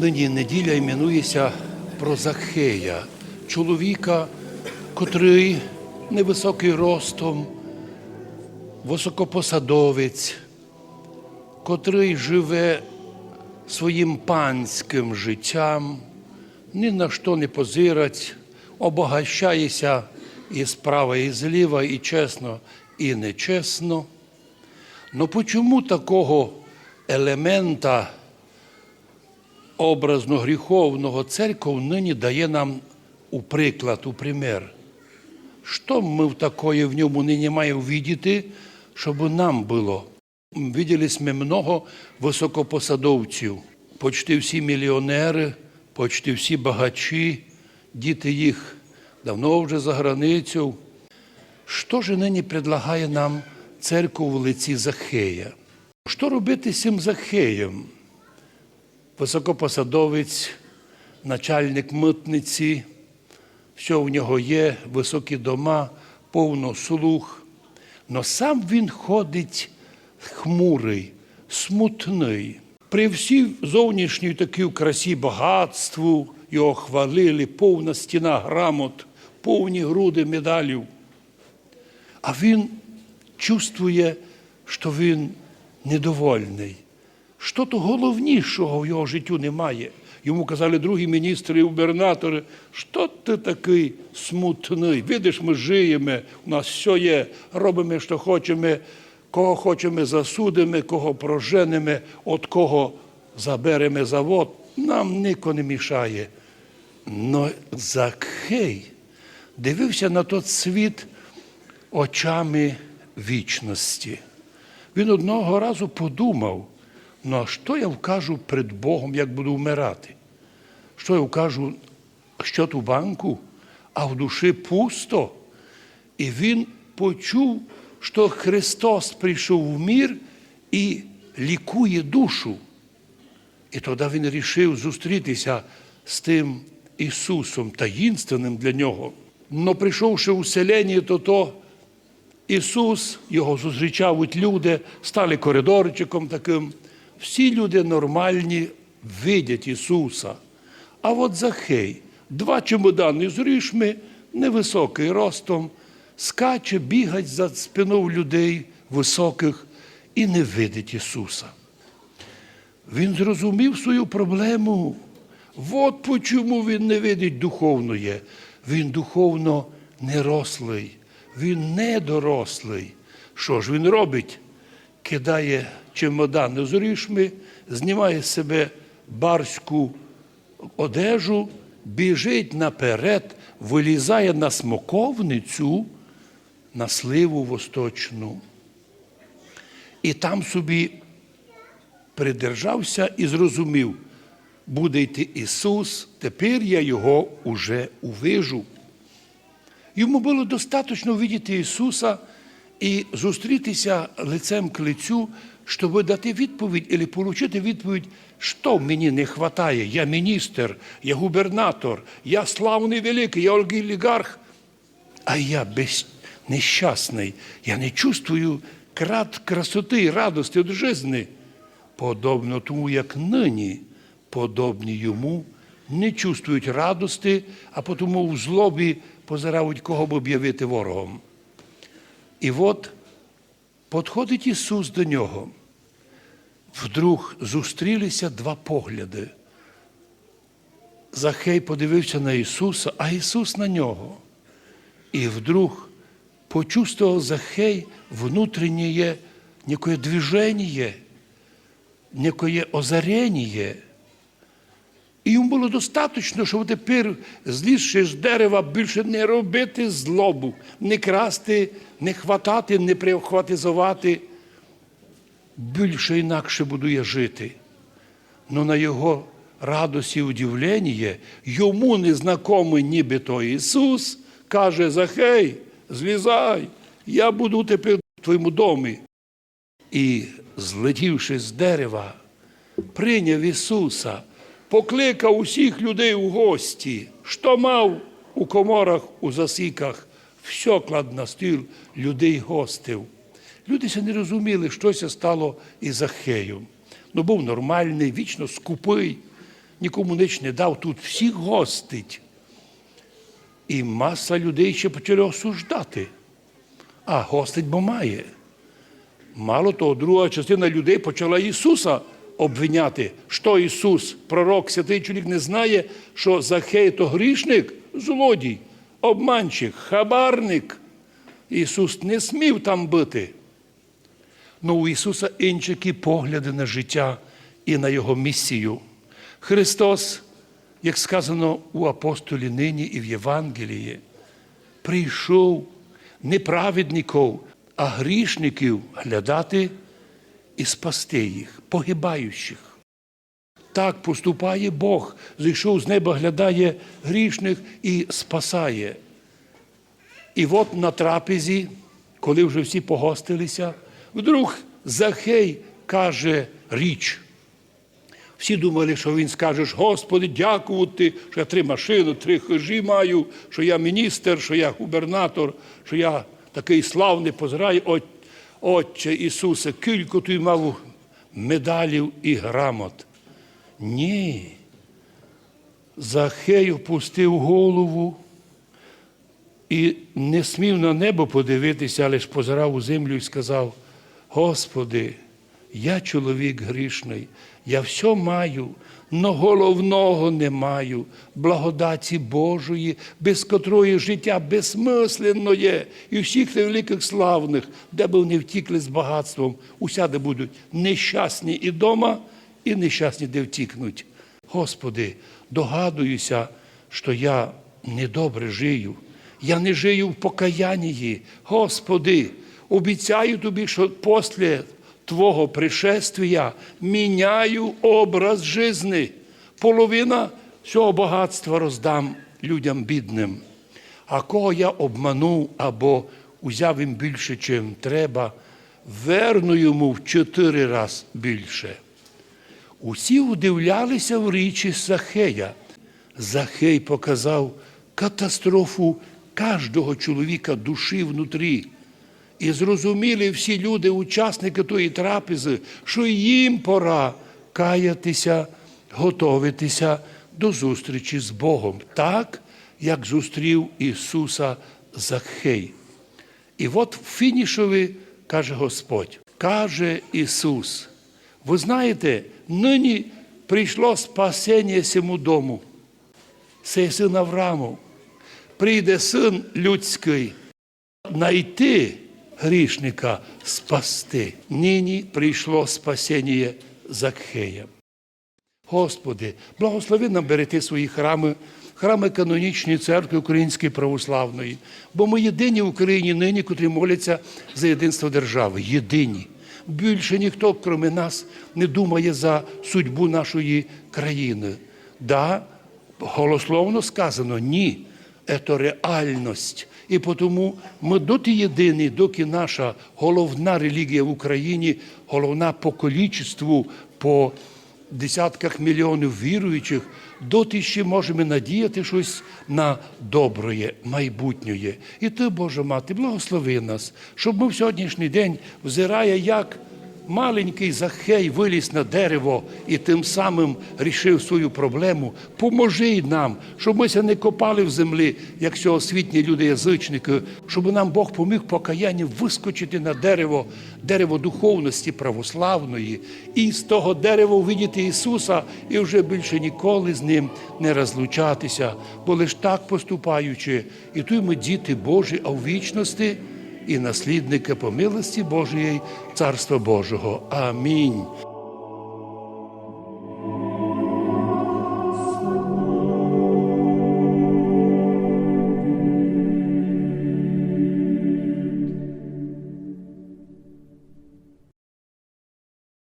Нині неділя іменується про Захея, чоловіка, котрий невисокий ростом, високопосадовець, котрий живе своїм панським життям, ні на що не позирать, обогащається і справа, і зліва, і чесно, і нечесно. Но почому такого елемента образно гріховного церков нині дає нам у приклад, у пример? Що ми в такое в ньому нині маємо видіти, щоб нам було? Виділи ми много високопосадовців, почти всі мільйонери, почти всі багачі, діти їх давно вже за границю. Що ж нині предлагає нам церква в лиці Захея? Що робити з цим Захеєм? Високопосадовець, начальник митниці, все в нього є, високі дома, повно слух. Но сам він ходить хмурий, смутний. При всій зовнішній такій красі багатству його хвалили, повна стіна грамот, повні груди медалів. А він чувствує, що він недовольний. Що то головнішого в його життю немає. Йому казали другі міністри і губернатори, що ти такий смутний? Видиш, ми жиємо, у нас все є, робимо, що хочемо, кого хочемо, засудимо, кого проженемо, от кого заберемо завод. Нам ніко не мішає. Но Закхей дивився на той світ очами вічності. Він одного разу подумав, ну а що я вкажу перед Богом, як буду вмирати? Що я вкажу, що у банку, а в душі пусто. І він почув, що Христос прийшов в мір і лікує душу. І тоді він вирішив зустрітися з тим Ісусом, таїнственним для нього. Но прийшовши у селення, то то Ісус, його зустрічають люди, стали коридорчиком таким. Всі люди нормальні видять Ісуса. А от Захей, два чемодани з рішми, невисокий ростом, скаче, бігать за спиною людей високих і не видить Ісуса. Він зрозумів свою проблему. От чому він не видить духовної. Він духовно нерослий, він недорослий. Що ж він робить? Кидає чемодани з рішми, знімає з себе барську одежу, біжить наперед, вилізає на смоковницю, на сливу восточну. І там собі придержався і зрозумів, буде йти Ісус, тепер я його уже увижу. Йому було достатньо видіти Ісуса і зустрітися лицем к лицю, щоб дати відповідь або отримати відповідь, що мені не вистачає. Я міністр, я губернатор, я славний великий, я олігарх, а я без нещасний, я не чувствую крат красоти і радості від житті. Подобно тому, як нині подобні йому не чувствують радості, а тому в злобі позирають, кого б об'явити ворогом. І от підходить Ісус до нього. Вдруг зустрілися два погляди. Захей подивився на Ісуса, а Ісус на нього. І вдруг почувствував Захей внутрішнє некое движення, некое озарення. І йому було достатньо, щоб тепер, злізши з дерева, більше не робити злобу, не красти, не хватати, не прихватизувати. Більше інакше буду я жити. Но на його радості і удивлення, йому незнакомий ніби той Ісус, каже, Захей, злізай, я буду тепер в твоєму домі. І, злетівши з дерева, прийняв Ісуса, покликав усіх людей у гості, що мав у коморах, у засіках, все клад на стіл, людей гостив. Люди ще не розуміли, що це стало із Захеєм. Ну, був нормальний, вічно скупий, нікому ніч не дав, тут всіх гостить. І маса людей ще почали осуждати. А гостить, бо має. Мало того, друга частина людей почала Ісуса обвиняти. Що Ісус, пророк, святий чоловік, не знає, що Захей то грішник, злодій, обманщик, хабарник. Ісус не смів там бути. Ну у Ісуса інші погляди на життя і на Його місію. Христос, як сказано у апостолі нині і в Євангелії, прийшов не праведників, а грішників глядати і спасти їх, погибаючих. Так поступає Бог, зійшов з неба, глядає грішних і спасає. І от на трапезі, коли вже всі погостилися, вдруг Захей каже річ. Всі думали, що він скаже, Господи, дякувати, що я три машини, три хижі маю, що я міністр, що я губернатор, що я такий славний позираю. От, Отче Ісусе, кілько ти мав медалів і грамот. Ні. Захей опустив голову і не смів на небо подивитися, але ж позирав у землю і сказав: Господи, я чоловік грішний, я все маю, но головного не маю, благодаті Божої, без котрої життя безсмисленно є. І всіх тих великих славних, де б вони втікли з багатством, усяде будуть нещасні і дома, і нещасні, де втікнуть. Господи, догадуюся, що я недобре жию. Я не жию в покаянні. Господи, обіцяю тобі, що після Твого пришествия міняю образ жизни. Половина всього багатства роздам людям бідним. А кого я обманув або узяв їм більше, чим треба, верну йому в чотири рази більше. Усі удивлялися в річі Захея. Захей показав катастрофу кожного чоловіка душі внутрі. І зрозуміли всі люди, учасники тої трапези, що їм пора каятися, готуватися до зустрічі з Богом, так, як зустрів Ісуса Захей. І от в фінішові каже Господь, каже Ісус, ви знаєте, нині прийшло спасення цьому дому. Це син Авраамов. Прийде син людський, найти грішника спасти. Нині прийшло спасіння Закхея. Господи, благослови нам берегти свої храми, храми канонічної церкви Української православної, бо ми єдині в Україні нині, котрі моляться за єдинство держави. Єдині. Більше ніхто, крім нас, не думає за судьбу нашої країни. Да, голословно сказано ні. Це реальність. І тому ми доти єдині, доки наша головна релігія в Україні, головна по количеству, по десятках мільйонів віруючих, доти ще можемо надіяти щось на доброє, майбутнє. І ти, Божа мати, благослови нас, щоб ми в сьогоднішній день, взирає, як маленький Захей виліз на дерево і тим самим рішив свою проблему. Поможи нам, щоб ми ся не копали в землі, як сьогосвітні люди-язичники, щоб нам Бог поміг покаяння вискочити на дерево, дерево духовності православної, і з того дерева увидіти Ісуса і вже більше ніколи з ним не розлучатися, бо лиш так поступаючи, і тут ми діти Божі, а в вічності і наслідника по милості Божої Царства Божого. Амінь.